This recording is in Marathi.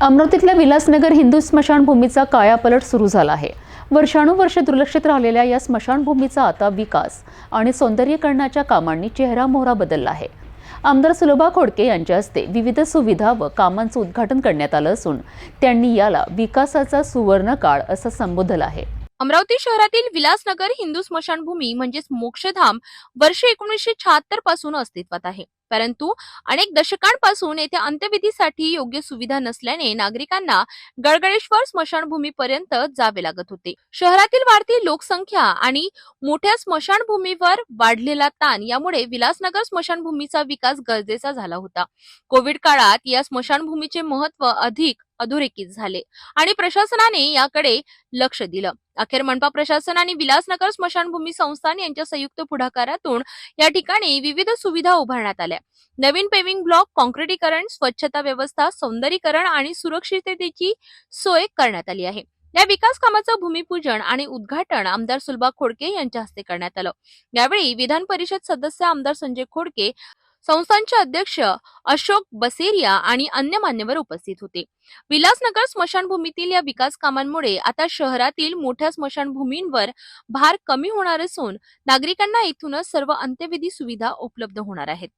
अमरावतीतल्या विलासनगर हिंदू स्मशानभूमीचा कायापलट सुरू झाला आहे. वर्षानुवर्ष दुर्लक्षित राहिलेल्या या स्मशानभूमीचा आता विकास आणि सौंदर्यीकरणाच्या कामांनी चेहरामोहरा बदलला आहे. आमदार सुलभा खोडके यांच्या हस्ते विविध सुविधा व कामांचं उद्घाटन करण्यात आलं असून त्यांनी याला विकासाचा सुवर्ण काळ असं संबोधलं आहे. अमरावती शहरातील विलासनगर हिंदू स्मशानभूमी म्हणजेच मोक्षधाम वर्ष एकोणीसशे शहात्तरपासून अस्तित्वात आहे. परंतु अनेक दशकांपासून येथे अंत्यविधीसाठी योग्य सुविधा नसल्याने नागरिकांना गडगडेश्वर स्मशानभूमीपर्यंत जावे लागत होते. शहरातील वाढती लोकसंख्या आणि मोठ्या स्मशानभूमीवर वाढलेला ताण यामुळे विलासनगर स्मशानभूमीचा विकास गरजेचा झाला होता. कोविड काळात या स्मशानभूमीचे महत्त्व अधिक अधोरेखित झाले. आणि प्रशासनाने याकडे लक्ष दिलं. अखेर मनपा प्रशासन आणि विलासनगर स्मशानभूमी संस्थान यांच्या संयुक्त पुढाकारातून या ठिकाणी विविध सुविधा उभारण्यात आल्या. नवीन पेविंग ब्लॉक कॉन्क्रिटीकरण स्वच्छता व्यवस्था सौंदर्यीकरण आणि सुरक्षिततेची सोय करण्यात आली आहे. या विकास कामाचं भूमिपूजन आणि उद्घाटन आमदार सुलभा खोडके यांच्या हस्ते करण्यात आलं. यावेळी विधान परिषद सदस्य आमदार संजय खोडके संस्थांचे अध्यक्ष अशोक बसेरिया आणि अन्य मान्यवर उपस्थित होते. विलासनगर स्मशानभूमीतील या विकास कामांमुळे आता शहरातील मोठ्या स्मशानभूमींवर भार कमी होणार असून नागरिकांना इथूनच सर्व अंत्यविधी सुविधा उपलब्ध होणार आहेत.